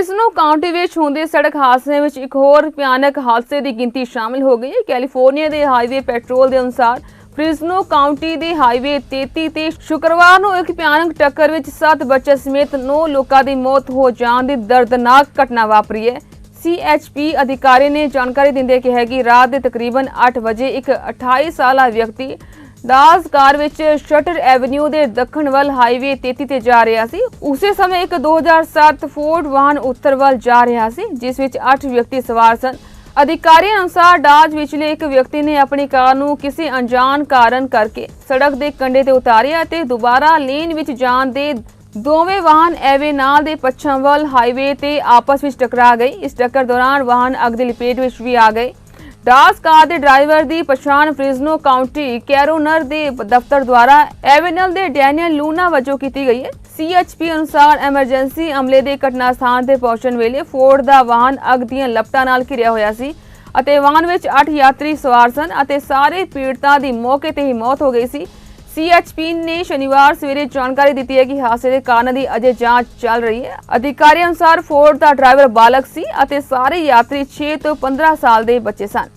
Fresno County ਵਿੱਚ ਹੁੰਦੇ ਸੜਕ ਹਾਦਸੇ ਵਿੱਚ ਇੱਕ ਹੋਰ ਭਿਆਨਕ ਹਾਦਸੇ ਦੀ ਗਿਣਤੀ ਸ਼ਾਮਿਲ ਹੋ ਗਈ ਹੈ। ਕੈਲੀਫੋਰਨੀਆ ਦੇ ਹਾਈਵੇ ਪੈਟਰੋਲ ਦੇ ਅਨੁਸਾਰ ਫ੍ਰਿਜ਼ਨੋ ਕਾਉਂਟੀ ਦੇ ਹਾਈਵੇ 33 ਤੇ ਸ਼ੁੱਕਰਵਾਰ ਨੂੰ ਇੱਕ ਭਿਆਨਕ ਟੱਕਰ ਵਿੱਚ 7 ਬੱਚੇ ਸਮੇਤ 9 ਲੋਕਾਂ ਦੀ ਮੌਤ ਹੋ ਜਾਣ ਦੀ ਦਰਦਨਾਕ ਘਟਨਾ ਵਾਪਰੀ ਹੈ। ਸੀਐਚਪੀ ਅਧਿਕਾਰੀ ਨੇ ਜਾਣਕਾਰੀ ਦਿੰਦੇ ਕਿਹਾ ਕਿ ਰਾਤ ਦੇ ਤਕਰੀਬਨ 8 ਵਜੇ ਇੱਕ 28 ਸਾਲਾ ਵਿਅਕਤੀ ਦਾਸ ਕਾਰ ਵਿੱਚ ਸ਼ਟਰ ਐਵਨਿਊ ਦੇ ਦੱਖਣ ਵੱਲ ਹਾਈਵੇ 33 ਤੇ ਜਾ ਰਿਹਾ ਸੀ। ਉਸੇ ਸਮੇਂ ਇੱਕ 2007 ਫੋਰਡ ਵਾਹਨ ਉੱਤਰ ਵੱਲ ਜਾ ਰਿਹਾ ਸੀ, ਜਿਸ ਵਿੱਚ 8 ਵਿਅਕਤੀ ਸਵਾਰ ਸਨ। ਅਧਿਕਾਰੀਆਂ ਅਨੁਸਾਰ ਡਾਜ ਵਿਚਲੇ ਇੱਕ ਵਿਅਕਤੀ ਨੇ ਆਪਣੀ ਕਾਰ ਨੂੰ ਕਿਸੇ ਅਣਜਾਣ ਕਾਰਨ ਕਰਕੇ ਸੜਕ ਦੇ ਕੰਢੇ ਤੇ ਉਤਾਰਿਆ ਤੇ ਦੁਬਾਰਾ ਲੇਨ ਵਿੱਚ ਜਾਣ ਦੇ ਦੋਵੇਂ ਵਾਹਨ ਐਵੇ ਨਾਲ ਦੇ ਪੱਛਮ ਵੱਲ ਹਾਈਵੇ ਤੇ ਆਪਸ ਵਿੱਚ ਟਕਰਾ ਗਏ। ਇਸ ਟੱਕਰ ਦੌਰਾਨ ਵਾਹਨ ਅੱਗ ਲਪੇਟ ਵਿੱਚ ਵੀ ਆ ਗਏ। ਡਾਸ ਕਾਰ ਦੇ ਡਰਾਈਵਰ ਦੀ ਪਛਾਣ ਫ੍ਰਿਜ਼ਨੋ ਕਾਉਂਟੀ ਕੈਰੋਨਰ ਦੇ ਦਫ਼ਤਰ ਦੁਆਰਾ ਐਵਨਲ ਦੇ ਡੈਨੀਅਲ ਲੂਨਾ ਵਜੋਂ ਕੀਤੀ ਗਈ ਹੈ। ਸੀਐਚਪੀ ਅਨੁਸਾਰ ਐਮਰਜੈਂਸੀ ਅਮਲੇ ਦੇ ਘਟਨਾ ਸਥਾਨ ਤੇ ਪਹੁੰਚਣ ਵੇਲੇ ਫੋਰਡ ਦਾ ਵਾਹਨ ਅੱਗ ਦੀਆਂ ਲਪਟਾਂ ਨਾਲ ਘਿਰਿਆ ਹੋਇਆ ਸੀ ਅਤੇ ਵਾਹਨ ਵਿੱਚ 8 ਯਾਤਰੀ ਸਵਾਰ ਸਨ ਅਤੇ ਸਾਰੇ ਪੀੜਤਾਂ ਦੀ ਮੌਕੇ ਤੇ ਹੀ ਮੌਤ ਹੋ ਗਈ ਸੀ। ਸੀਐਚਪੀ ਨੇ ਸ਼ਨੀਵਾਰ ਸਵੇਰੇ ਜਾਣਕਾਰੀ ਦਿੱਤੀ ਹੈ ਕਿ ਹਾਦਸੇ ਦੇ ਕਾਰਨ ਦੀ ਅਜੇ ਜਾਂਚ ਚੱਲ ਰਹੀ ਹੈ। ਅਧਿਕਾਰੀ ਅਨੁਸਾਰ ਫੋਰਡ ਦਾ ਡਰਾਈਵਰ ਬਾਲਕ ਸੀ ਅਤੇ ਸਾਰੇ ਯਾਤਰੀ 6 ਤੋਂ 15 ਸਾਲ ਦੇ ਬੱਚੇ ਸਨ।